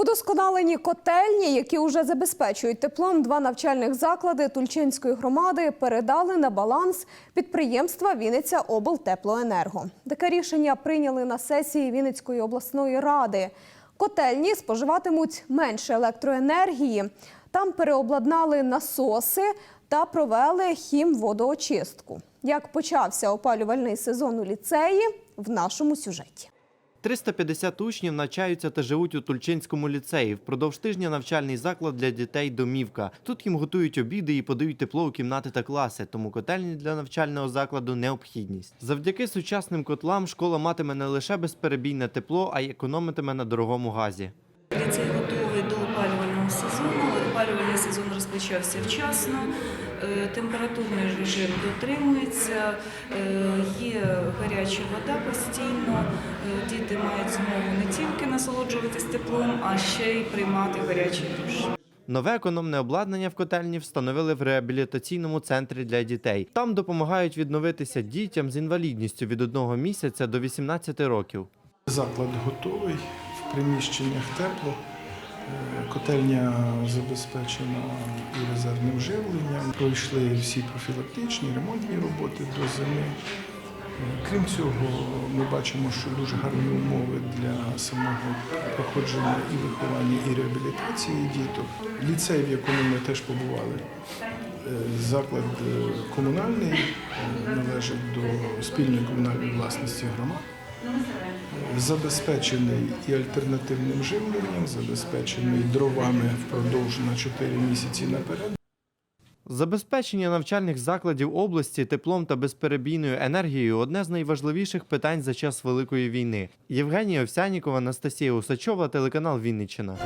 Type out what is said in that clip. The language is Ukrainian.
Удосконалені котельні, які вже забезпечують теплом два навчальних заклади Тульчинської громади, передали на баланс підприємства Вінниця облтеплоенерго. Таке рішення прийняли на сесії Вінницької обласної ради. Котельні споживатимуть менше електроенергії. Там переобладнали насоси та провели хімводоочистку. Як почався опалювальний сезон у ліцеї в нашому сюжеті. 350 учнів навчаються та живуть у Тульчинському ліцеї. Впродовж тижня навчальний заклад для дітей домівка. Тут їм готують обіди і подають тепло у кімнати та класи, тому котельні для навчального закладу необхідність. Завдяки сучасним котлам школа матиме не лише безперебійне тепло, а й економитиме на дорогому газі. Ліцей готовий до опалювального сезону. Опалювальний сезон розпочався вчасно. Е, Температурний режим дотримується, е, є гаряча вода постійно. Діти мають змогу не тільки насолоджуватись теплом, а ще й приймати гарячий душ. Нове економне обладнання в котельні встановили в реабілітаційному центрі для дітей. Там допомагають відновитися дітям з інвалідністю від одного місяця до 18 років. Заклад готовий, в приміщеннях тепло. Е, Котельня забезпечена і резервним живленням. Пройшли всі профілактичні, ремонтні роботи до зими. Крім цього, ми бачимо, що дуже гарні умови для самого проходження і виховання, і реабілітації діток. Ліцей, в якому ми теж побували, е, заклад е, комунальний, е, належить до спільної комунальної власності громад забезпечений і альтернативним живленням, забезпечений дровами впродовж на 4 місяці наперед. Забезпечення навчальних закладів області теплом та безперебійною енергією одне з найважливіших питань за час Великої війни. Євгенія Овсянікова, Анастасія Усачова, телеканал Вінниччина.